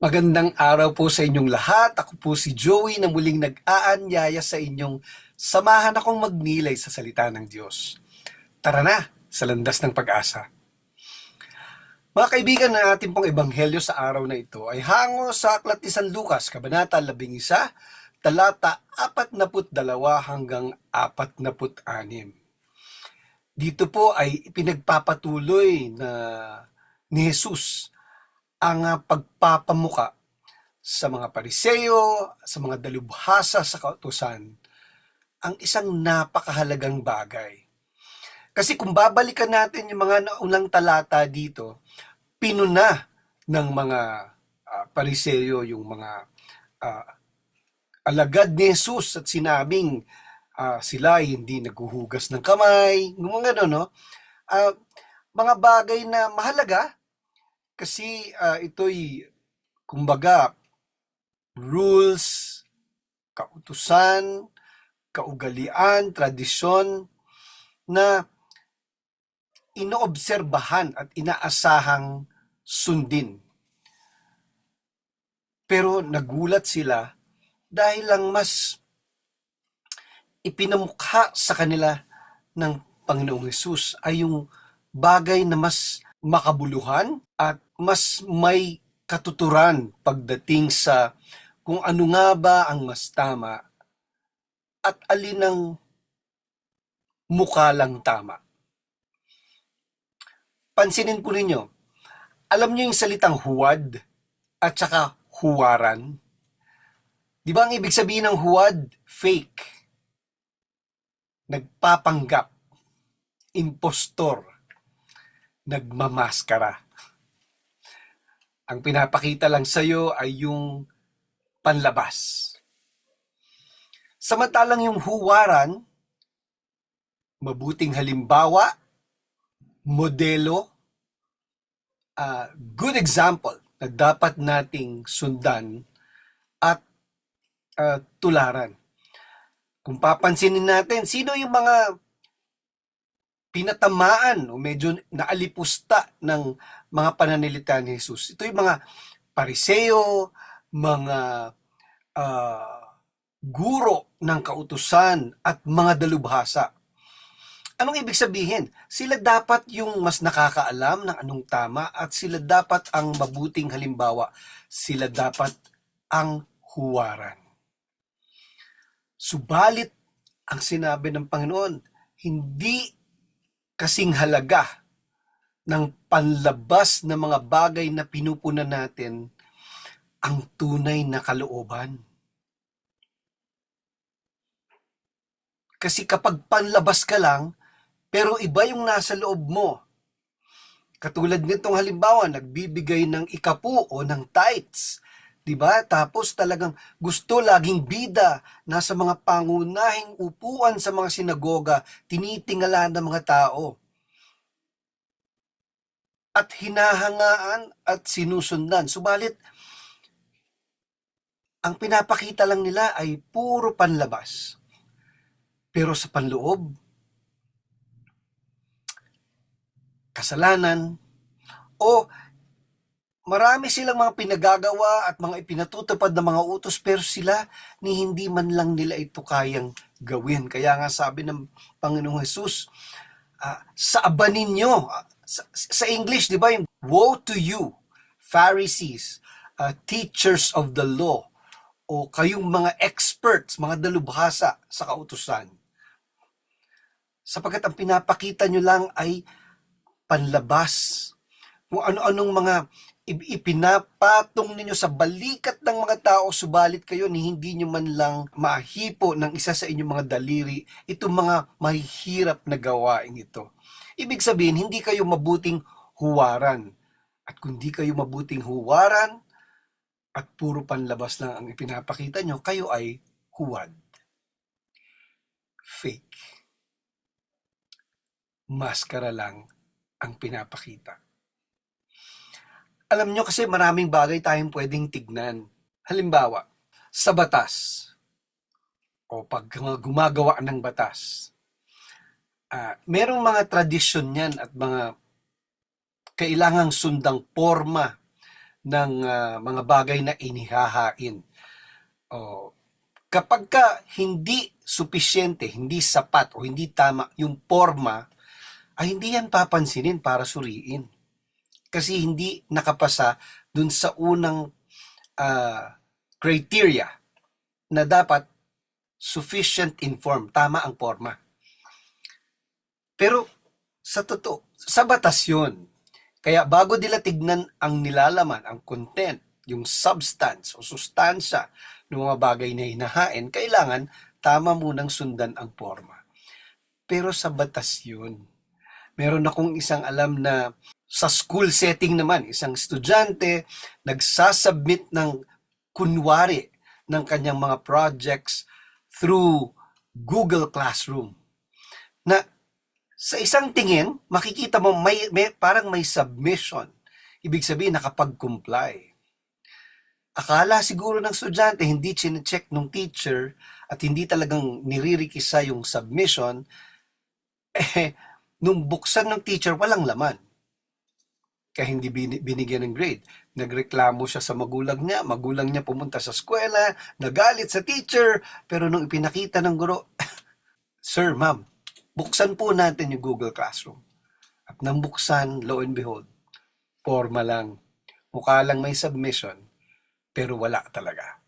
Magandang araw po sa inyong lahat. Ako po si Joey na muling nag-aanyaya sa inyong samahan akong magnilay sa salita ng Diyos. Tara na sa landas ng pag-asa. Mga kaibigan ng ating pong ebanghelyo sa araw na ito ay hango sa Aklat ni San Lucas, Kabanata 11, talata 42 hanggang 46. Dito po ay pinagpapatuloy na ni Jesus ang ah, pagpapamuka sa mga pariseyo, sa mga dalubhasa sa kautusan, ang isang napakahalagang bagay. Kasi kung babalikan natin yung mga naunang talata dito, pinuna ng mga ah, pariseyo yung mga ah, alagad ni Jesus at sinabing ah, sila hindi naghuhugas ng kamay, mga ano, no? Ah, mga bagay na mahalaga kasi ah, ito'y kumbaga rules, kautusan, kaugalian, tradisyon na inoobserbahan at inaasahang sundin. Pero nagulat sila dahil lang mas ipinamukha sa kanila ng Panginoong Hesus ay yung bagay na mas makabuluhan at mas may katuturan pagdating sa kung ano nga ba ang mas tama at alin ang mukha lang tama. Pansinin po ninyo, alam niyo yung salitang huwad at saka huwaran? Di ba ang ibig sabihin ng huwad? Fake. Nagpapanggap. Impostor. Nagmamaskara. Ang pinapakita lang sa'yo ay yung panlabas. Samantalang yung huwaran, mabuting halimbawa, modelo, ah, good example na dapat nating sundan at ah, tularan. Kung papansinin natin, sino yung mga pinatamaan o medyo naalipusta ng mga pananalita ni Jesus? Ito yung mga pariseo, mga ah, guro ng kautusan at mga dalubhasa. Anong ibig sabihin? Sila dapat yung mas nakakaalam ng anong tama at sila dapat ang mabuting halimbawa. Sila dapat ang huwaran. Subalit, ang sinabi ng Panginoon, hindi kasing halaga ng panlabas na mga bagay na pinupunan natin ang tunay na kalooban. Kasi kapag panlabas ka lang, pero iba yung nasa loob mo. Katulad nitong halimbawa, nagbibigay ng ikapu o ng tithes. 'Di ba? Tapos talagang gusto laging bida, nasa mga pangunahing upuan sa mga sinagoga, tinitingala ng mga tao. At hinahangaan at sinusundan. Subalit, ang pinapakita lang nila ay puro panlabas. Pero sa panloob, kasalanan, o marami silang mga pinagagawa at mga ipinatutupad na mga utos pero sila ni hindi man lang nila ito kayang gawin. Kaya nga sabi ng Panginoong Jesus, ah, sa aba ninyo, ah, sa, sa English, di ba yung woe to you, Pharisees, ah, teachers of the law, o kayong mga experts, mga dalubhasa sa kautusan. Sapagkat ang pinapakita nyo lang ay panlabas. Kung ano-anong mga ipinapatong ninyo sa balikat ng mga tao, subalit kayo ni hindi nyo man lang mahipo ng isa sa inyong mga daliri itong mga mahihirap na gawain ito. Ibig sabihin, hindi kayo mabuting huwaran. At kung di kayo mabuting huwaran, at puro panlabas lang ang ipinapakita nyo, kayo ay huwad. Fake. Maskara lang ang pinapakita. Alam nyo kasi maraming bagay tayong pwedeng tignan. Halimbawa, sa batas o pag gumagawa ng batas, ah, merong mga tradisyon yan at mga kailangang sundang forma ng ah, mga bagay na inihahain. O, kapag ka hindi supisyente, hindi sapat o hindi tama yung forma, ay hindi yan papansinin para suriin. Kasi hindi nakapasa dun sa unang ah, criteria na dapat sufficient inform, tama ang forma. Pero sa totoo, sa batas yun. Kaya bago nila tignan ang nilalaman, ang content, yung substance o sustansya ng mga bagay na hinahain, kailangan tama munang sundan ang forma. Pero sa batas yun. Meron akong isang alam na sa school setting naman, isang estudyante nagsasubmit ng kunwari ng kanyang mga projects through Google Classroom. Na sa isang tingin, makikita mo may, may parang may submission. Ibig sabihin nakapag-comply. Akala siguro ng estudyante hindi chine-check ng teacher at hindi talagang niririkisa yung submission, eh, nung buksan ng teacher, walang laman. Kaya hindi bini- binigyan ng grade. Nagreklamo siya sa magulang niya, magulang niya pumunta sa eskwela, nagalit sa teacher, pero nung ipinakita ng guro, Sir, ma'am, buksan po natin yung Google Classroom. At nang buksan, lo and behold, forma lang. Mukha lang may submission, pero wala talaga.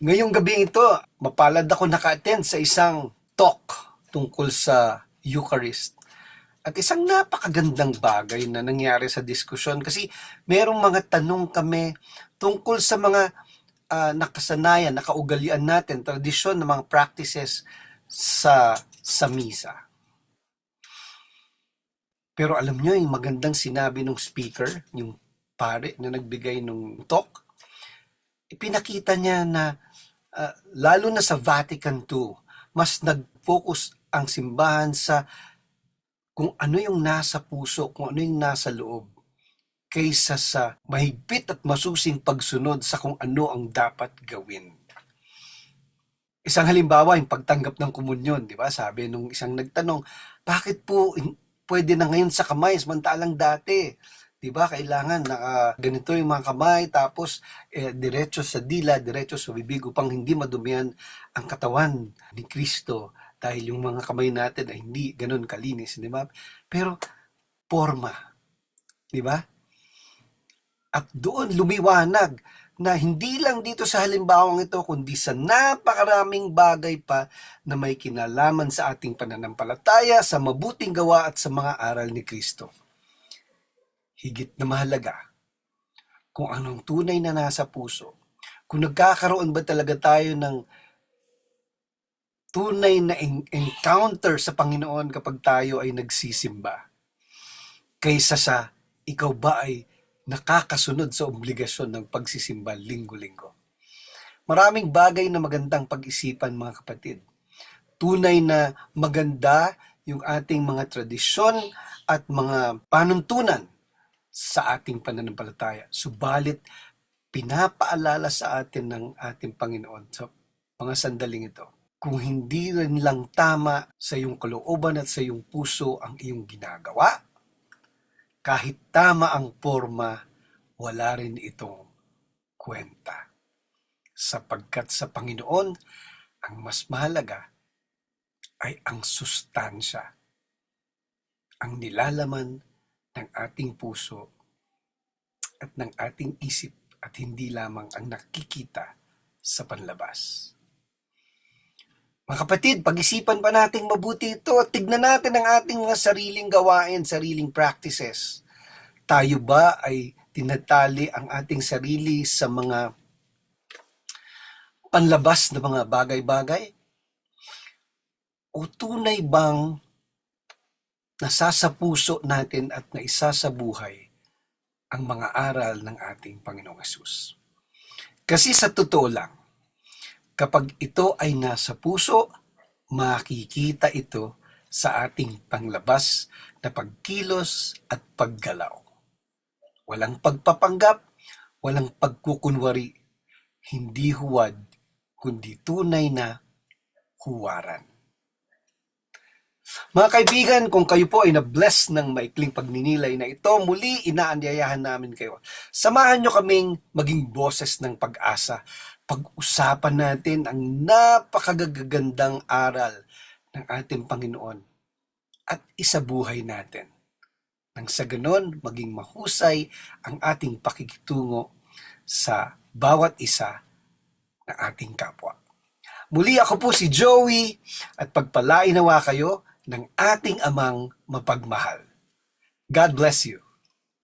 Ngayong gabi ito, mapalad ako naka-attend sa isang talk tungkol sa Eucharist. At isang napakagandang bagay na nangyari sa diskusyon kasi merong mga tanong kami tungkol sa mga ah, nakasanayan, nakaugalian natin, tradisyon ng mga practices sa sa misa. Pero alam nyo, yung magandang sinabi ng speaker, yung pare na nagbigay ng talk, ipinakita niya na ah, lalo na sa Vatican II, mas nag-focus ang simbahan sa kung ano yung nasa puso, kung ano yung nasa loob, kaysa sa mahigpit at masusing pagsunod sa kung ano ang dapat gawin. Isang halimbawa, yung pagtanggap ng komunyon, di ba? Sabi nung isang nagtanong, bakit po pwede na ngayon sa kamay, samantalang dati? Di ba? Kailangan naka ganito yung mga kamay, tapos eh, diretso sa dila, diretso sa bibig upang hindi madumihan ang katawan ni Kristo dahil yung mga kamay natin ay hindi ganun kalinis, di ba? Pero forma, di ba? At doon lumiwanag na hindi lang dito sa halimbawang ito, kundi sa napakaraming bagay pa na may kinalaman sa ating pananampalataya, sa mabuting gawa at sa mga aral ni Kristo. Higit na mahalaga kung anong tunay na nasa puso. Kung nagkakaroon ba talaga tayo ng tunay na en- encounter sa Panginoon kapag tayo ay nagsisimba. Kaysa sa ikaw ba ay nakakasunod sa obligasyon ng pagsisimba linggo-linggo. Maraming bagay na magandang pag-isipan mga kapatid. Tunay na maganda yung ating mga tradisyon at mga panuntunan sa ating pananampalataya. Subalit, pinapaalala sa atin ng ating Panginoon sa mga sandaling ito. Kung hindi rin lang tama sa iyong kalooban at sa iyong puso ang iyong ginagawa, kahit tama ang forma, wala rin itong kwenta. Sapagkat sa Panginoon, ang mas mahalaga ay ang sustansya, ang nilalaman ng ating puso at ng ating isip at hindi lamang ang nakikita sa panlabas. Mga kapatid, pag-isipan pa nating mabuti ito at tignan natin ang ating mga sariling gawain, sariling practices. Tayo ba ay tinatali ang ating sarili sa mga panlabas na mga bagay-bagay? O tunay bang nasasapuso natin at naisa sa ang mga aral ng ating Panginoong Yesus? Kasi sa totoo lang, kapag ito ay nasa puso, makikita ito sa ating panglabas na pagkilos at paggalaw. Walang pagpapanggap, walang pagkukunwari, hindi huwad, kundi tunay na huwaran. Mga kaibigan, kung kayo po ay na-bless ng maikling pagninilay na ito, muli inaanyayahan namin kayo. Samahan nyo kaming maging boses ng pag-asa. Pag-usapan natin ang napakagagandang aral ng ating Panginoon at isabuhay natin. Nang sa ganon, maging mahusay ang ating pakikitungo sa bawat isa ng ating kapwa. Muli ako po si Joey at pagpalain nawa kayo ng ating amang mapagmahal. God bless you.